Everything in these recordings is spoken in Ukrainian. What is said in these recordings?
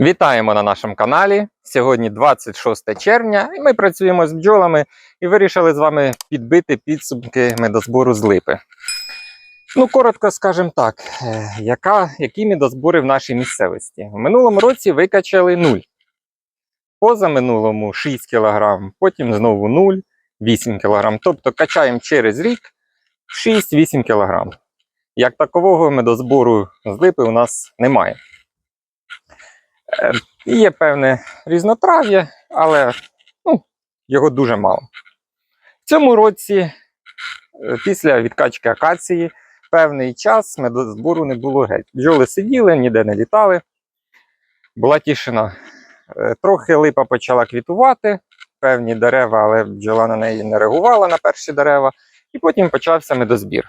Вітаємо на нашому каналі. Сьогодні 26 червня, і ми працюємо з бджолами і вирішили з вами підбити підсумки медозбору з липи. Ну, коротко скажемо так, е, яка, які медозбори в нашій місцевості. В минулому році викачали 0. Позаминулому 6 кг, потім знову 0, 8 кг. Тобто качаємо через рік 6-8 кг. Як такового медозбору з липи у нас немає. Е, Є певне різнотрав'я, але ну, його дуже мало. В цьому році, е, після відкачки акації, певний час медозбору не було геть. Бджоли сиділи, ніде не літали. Була тишина. Е, Трохи липа почала квітувати, певні дерева, але бджола на неї не реагувала на перші дерева, і потім почався медозбір.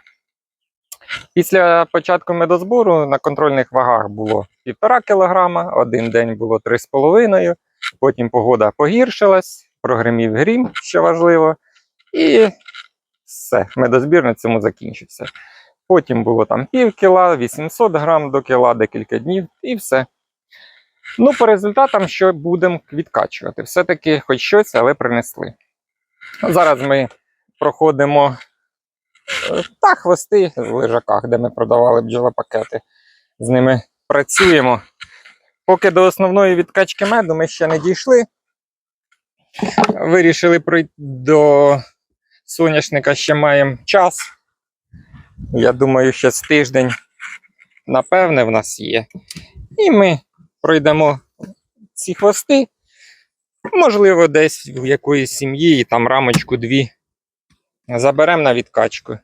Після початку медозбору на контрольних вагах було 1,5 кг, один день було 3,5 потім погода погіршилась, прогримів грім, що важливо, і все, медозбір на цьому закінчився. Потім було там пів кіла, 800 грам до кіла, декілька днів, і все. Ну, по результатам, що будемо відкачувати. Все-таки хоч щось, але принесли. Зараз ми проходимо та хвости в лежаках, де ми продавали бджолопакети. З ними працюємо. Поки до основної відкачки меду ми ще не дійшли. Вирішили пройти до соняшника ще маємо час. Я думаю, ще з тиждень, напевне, в нас є. І ми пройдемо ці хвости. Можливо, десь в якоїсь сім'ї і там рамочку дві заберемо на відкачку.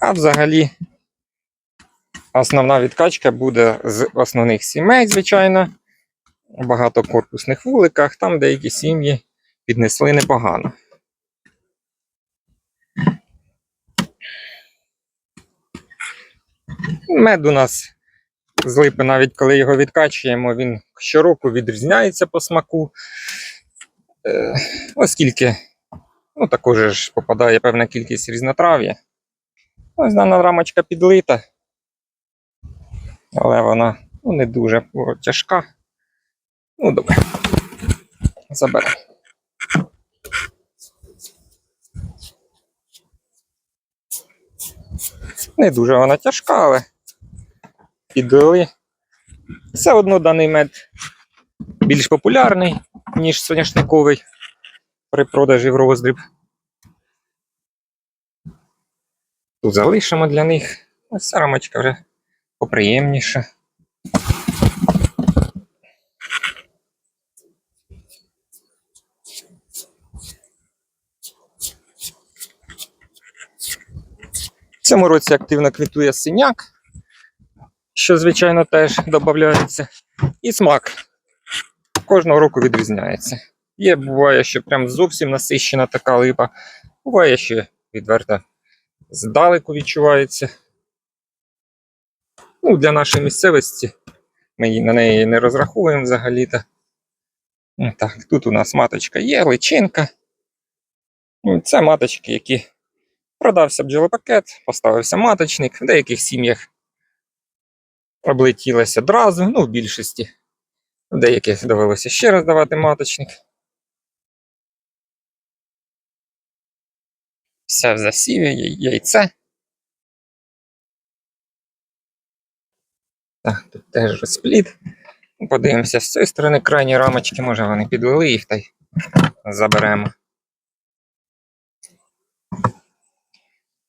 А взагалі, основна відкачка буде з основних сімей, звичайно. В багатокорпусних вуликах, там деякі сім'ї піднесли непогано. Мед у нас з липи, навіть коли його відкачуємо, він щороку відрізняється по смаку. Е, оскільки ну, також ж попадає певна кількість різнотрав'я. Ось дана рамочка підлита, але вона ну, не дуже тяжка. Ну, добре. Заберемо. Не дуже вона тяжка, але підлили. Все одно даний мед більш популярний, ніж соняшниковий при продажі в роздріб. Тут залишимо для них. Ось ця рамочка вже поприємніша. В цьому році активно квітує синяк, що, звичайно, теж додається. І смак кожного року відрізняється. Є, буває, що прям зовсім насищена така липа, буває, що відверто здалеку відчувається. Ну, для нашої місцевості ми на неї не розраховуємо взагалі-то. Ну, Так, тут у нас маточка є, личинка. Ну, Це маточки, які продався бджолопакет, поставився маточник. В деяких сім'ях облетілося одразу, ну, в більшості. В деяких довелося ще раз давати маточник. Все в засіві, яй- яйце. Так, тут теж розплід. Ну, Подивимося з цієї сторони крайні рамочки, може вони підлили їх та й заберемо.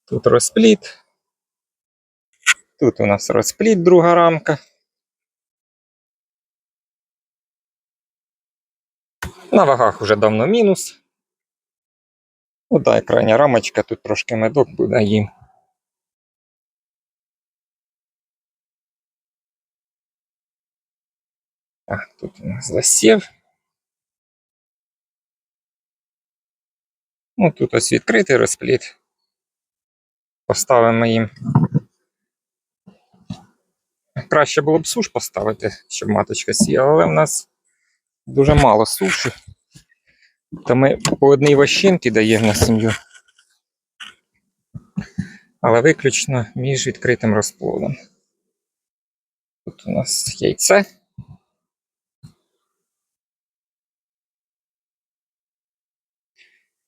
Тут розплід. Тут у нас розплід, друга рамка. На вагах уже давно мінус. Ну да, крайня рамочка, тут трошки медок буде їм. Так, тут у нас засів. Ну, тут ось відкритий розплід. Поставимо їм. Краще було б суш поставити, щоб маточка сіяла, але в нас дуже мало суші. Та ми по одній ващинці даємо на сім'ю, але виключно між відкритим розплодом. Тут у нас яйце.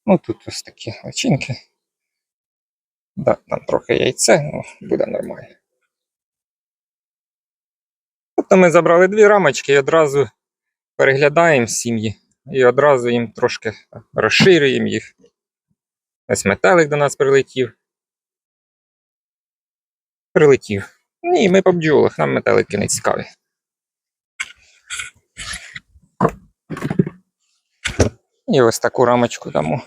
Ну, тут ось такі личинки. Да, там трохи яйце, ну, буде нормально. Тобто ми забрали дві рамочки і одразу переглядаємо сім'ї. І одразу їм трошки розширюємо їх. Ось метелик до нас прилетів. Прилетів. Ні, ми по бджолах, нам метелики не цікаві. І ось таку рамочку дамо.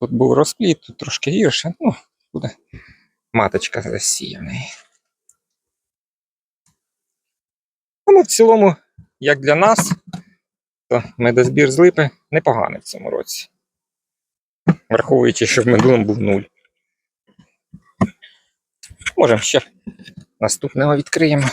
Тут був розпліт, тут трошки гірше, ну, буде маточка засіяна. Ну, в цілому, як для нас, то медозбір з липи непоганий в цьому році. Враховуючи, що в минулому був нуль. Можемо ще наступного відкриємо.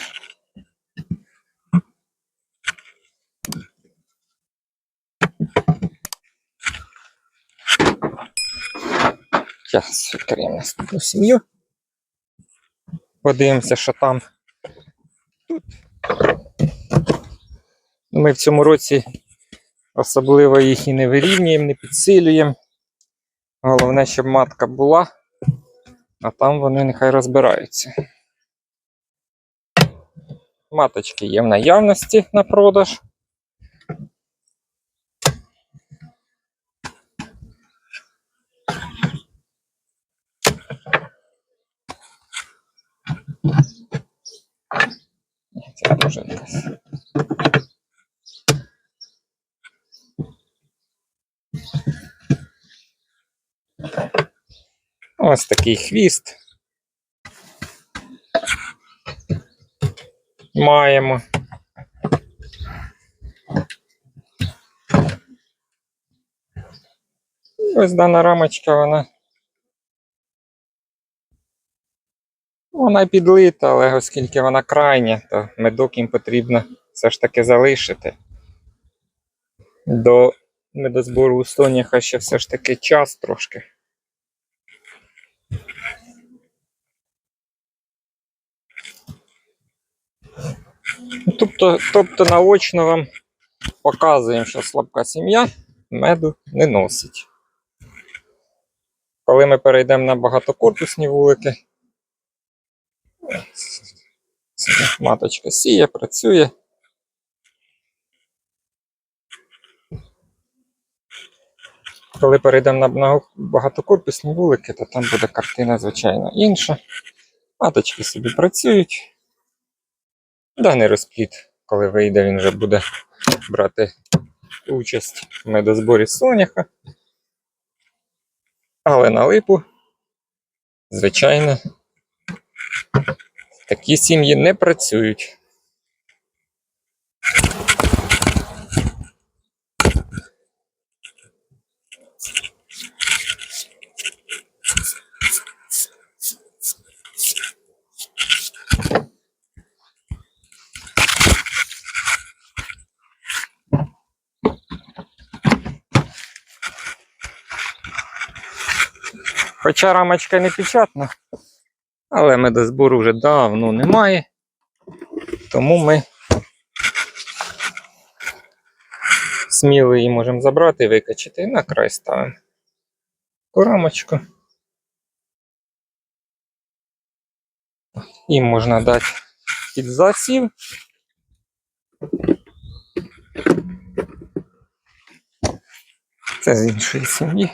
Зараз відкриємо наступну сім'ю. Подивимося, що там. Тут. Ми в цьому році особливо їх і не вирівнюємо, не підсилюємо. Головне, щоб матка була, а там вони нехай розбираються. Маточки є в наявності на продаж. Це дуже якась. Ось такий хвіст. Маємо. Ось дана рамочка, вона. Вона підлита, але оскільки вона крайня, то медок їм потрібно все ж таки залишити. До медозбору у Соняха ще все ж таки час трошки. Тобто, тобто наочно вам показуємо, що слабка сім'я меду не носить. Коли ми перейдемо на багатокорпусні вулики, маточка сіє, працює. Коли перейдемо на на багатокорпусні вулики, то там буде картина, звичайно, інша. Маточки собі працюють. Даний розплід, коли вийде, він вже буде брати участь в медозборі соняха. Але на липу, звичайно, такі сім'ї не працюють. Хоча рамочка не печатна, але медозбору вже давно немає. Тому ми сміло її можемо забрати, викачати і на край ставимо. Таку рамочку. Їм можна дати під засів. Це з іншої сім'ї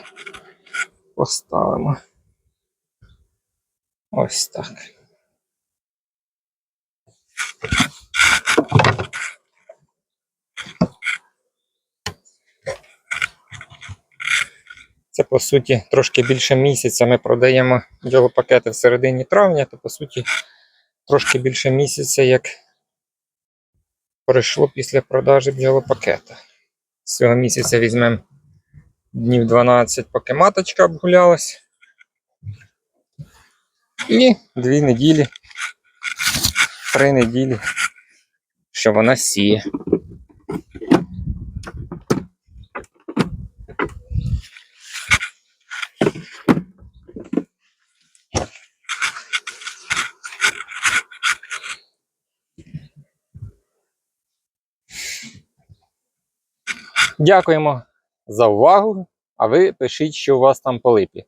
поставимо. Ось так. Це по суті трошки більше місяця. Ми продаємо бджолопакети в середині травня, то по суті трошки більше місяця, як пройшло після продажі бджолопакета. З цього місяця візьмемо днів 12, поки маточка обгулялась. І дві неділі, три неділі, що вона сіє. Дякуємо за увагу. А ви пишіть, що у вас там по липі.